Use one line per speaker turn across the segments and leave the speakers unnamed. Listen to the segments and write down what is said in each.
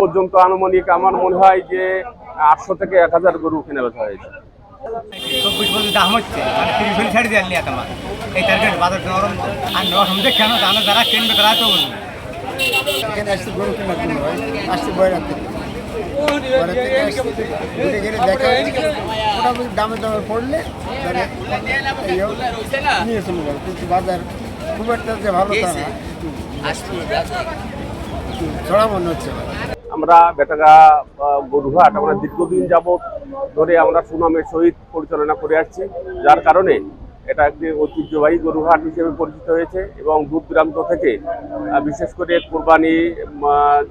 পর্যন্ত আনুমানিক আমার মনে হয় যে আটশো থেকে এক হাজার গরু কিনে বেচা হয়েছে।
চব্বিশ পর্যন্ত দাম হচ্ছে মানে তিরিশ হলে ছেড়ে দিয়ে নিয়ে তোমার এই তারিখের বাজার নরম আর নরম দেখে কেন? জানো যারা কিনবে তারা তো বলবে।
এখানে গরু কেনার জন্য ভাই দেখা মোটামুটি দামে দামে পড়লে নিয়ে চলে যাব। কিন্তু বাজার খুব একটা যে ভালো তা একটু মনে হচ্ছে।
আমরা বেটাগা আহ, গরুহাট আমরা দীর্ঘদিন যাবৎ ধরে আমরা সুনামের সহিত পরিচালনা করে আসছি। যার কারণে এটা একটি ঐতিহ্যবাহী গরুহাট হিসেবে পরিচিত হয়েছে এবং দূর দূরান্ত থেকে বিশেষ করে কোরবানি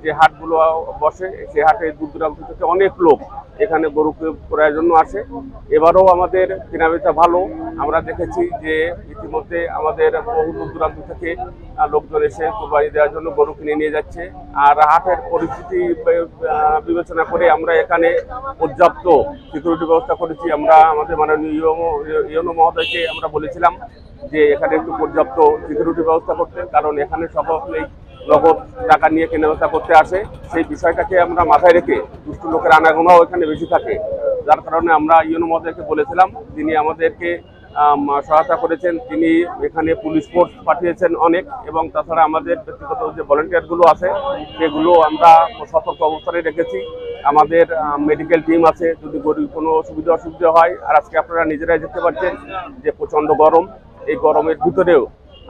যে হাটগুলো বসে সেই হাটে দূর দূরান্ত থেকে অনেক লোক এখানে গরু ক্রয়ের জন্য আসে এবারও আমাদের কেনাবেচা ভালো। আমরা দেখেছি যে ইতিমধ্যে আমাদের বহু দূর দূরান্ত থেকে লোকজন এসে কোরবানি দেওয়ার জন্য গরু কিনে নিয়ে যাচ্ছে। আর হাটের পরিস্থিতি বিবেচনা করে আমরা এখানে পর্যাপ্ত সিকিউরিটি ব্যবস্থা করেছি। আমরা আমাদের মাননীয় ইয়ো- ইয়নো মহোদয়কে আমরা বলেছিলাম যে এখানে একটু পর্যাপ্ত সিকিউরিটি ব্যবস্থা করতে, কারণ এখানে সকলেই নগদ টাকা নিয়ে কেনাবেচা করতে আসে। সেই বিষয়টাকে আমরা মাথায় রেখে দুষ্ট লোকের আনাগোনাও এখানে বেশি থাকে। যার কারণে আমরা ইউনো মহোদয়কে বলেছিলাম, তিনি আমাদেরকে সহায়তা করেছেন। তিনি এখানে পুলিশ ফোর্স পাঠিয়েছেন অনেক এবং তাছাড়া আমাদের ব্যক্তিগত যে ভলেন্টিয়ারগুলো আছে, সেগুলো আমরা সতর্ক অবস্থানে রেখেছি। আমাদের মেডিকেল টিম আছে। যদি গরিব কোনো সুবিধা অসুবিধা হয়, আর আজকে আপনারা নিজেরাই দেখতে পাচ্ছেন যে প্রচণ্ড গরম। এই গরমের ভিতরেও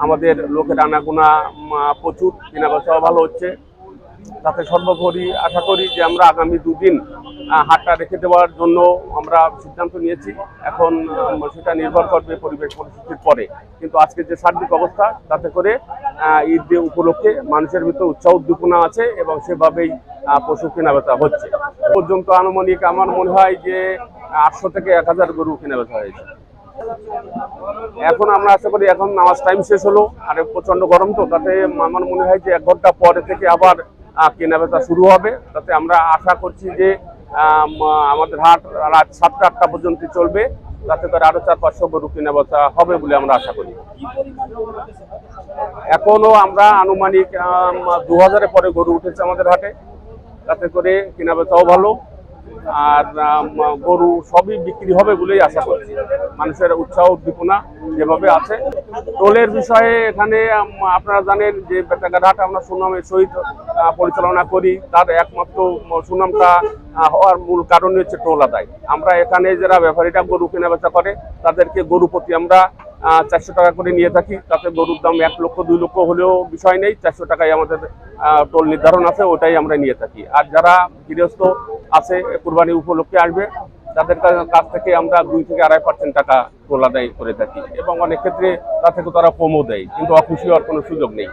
আমাদের লোকের আনাগোনা প্রচুর কেনা বেচাও ভালো হচ্ছে। তাতে সর্বোপরি আশা করি যে আমরা আগামী দুদিন হাটটা রেখে দেওয়ার জন্য আমরা সিদ্ধান্ত নিয়েছি। এখন সেটা নির্ভর করবে পরিবেশ পরিস্থিতির পরে। কিন্তু আজকে যে সার্বিক অবস্থা, তাতে করে ঈদ উপলক্ষে মানুষের ভিতরে উৎসাহ উদ্দীপনা আছে এবং সেভাবেই পশু কেনাবেচা হচ্ছে। পর্যন্ত আনুমানিক আমার মনে হয় যে আটশো থেকে এক হাজার গরু কেনাবেচা হয়েছে। এখন আমরা আশা করি এখন নামাজ টাইম শেষ হলো, আর প্রচণ্ড গরম তো, তাতে আমার মনে হয় যে এক ঘণ্টা পরে থেকে আবার কেনাবেচা শুরু হবে। তাতে আমরা আশা করছি যে আমাদের হাট রাত সাতটা আটটা পর্যন্ত চলবে, তাতে করে আরও চার পাঁচশো গরু কেনাবেচা হবে বলে আমরা আশা করি। এখনও আমরা আনুমানিক দু হাজারের পরে গরু উঠেছে আমাদের হাটে, তাতে করে কেনাবেচাও ভালো। আর গরু সবই বিক্রি হবে বলেই আশা করছি মানুষের উৎসাহ, উদ্দীপনা যেভাবে আছে। টোলের বিষয়ে এখানে আপনারা জানেন যে বেটাঘাট আমরা সুনামের সহিত পরিচালনা করি। তার একমাত্র সুনামটা হওয়ার মূল কারণই হচ্ছে টোল আদায়। আমরা এখানে যারা ব্যাপারীরা গরু কেনা বেচা করে, তাদেরকে গরু প্রতি আমরা চারশো টাকা করে নিয়ে থাকি। তাতে গরুর দাম এক লক্ষ, দুই লক্ষ হলেও বিষয় নেই। চারশো টাকায় আমাদের টোল নির্ধারণ আছে, ওটাই আমরা নিয়ে থাকি। আর যারা গৃহস্থ আছে, কোরবানি উপলক্ষে আসবে। তাদের কাছ থেকে আমরা দুই থেকে আড়াই পার্সেন্ট টাকা তোলা দেয় করে থাকি। এবং অনেক ক্ষেত্রে তা থেকে তারা কমও দেয়, কিন্তু অখুশি হওয়ার কোনো সুযোগ নেই।